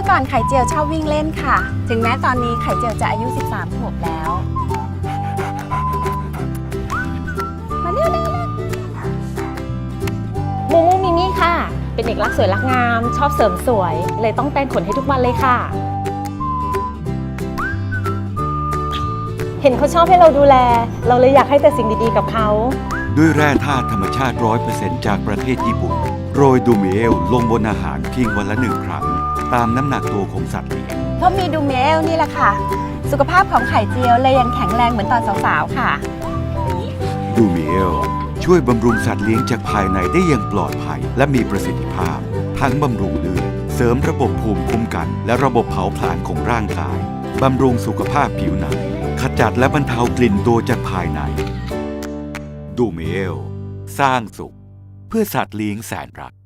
มื่อก่อนไข่เจียวชอบวิ่งเล่นค่ะ ถึงแม้ตอนนี้ไข่เจียวจะอายุ 13ขวบแล้ว มาเร็วมูมูมิมี่ค่ะ เป็นเด็กรักสวยรักงาม ชอบเสริมสวย เลยต้องแต่งขนให้ทุกวันเลยค่ะ เห็นเขาชอบให้เราดูแล เราเลยอยากให้แต่สิ่งดีๆกับเขา ด้วยแร่ธาตุธรรมชาติ 100%จากประเทศญี่ปุ่น โรยดูมิเมลลงบนอาหารเพียงวันละหนึ่งครั้ง ตามน้ำหนักตัวของสัตว์เลี้ยงๆเพราะมีดูเมลนี่แหละค่ะ สุขภาพของไข่เจียวเลยยังแข็งแรงเหมือนตอนสาวๆค่ะ ดูเมลช่วยบำรุงสัตว์เลี้ยงจากภายในได้อย่างปลอดภัย และมีประสิทธิภาพ ทั้งบำรุงเลือดเสริมระบบภูมิคุ้มกัน และระบบเผาผลาญของร่างกายบำรุงสุขภาพผิวหนังขจัดและบรรเทากลิ่นตัวจากภายใน ดูเมลสร้างสุข เพื่อสัตว์เลี้ยงแสนรัก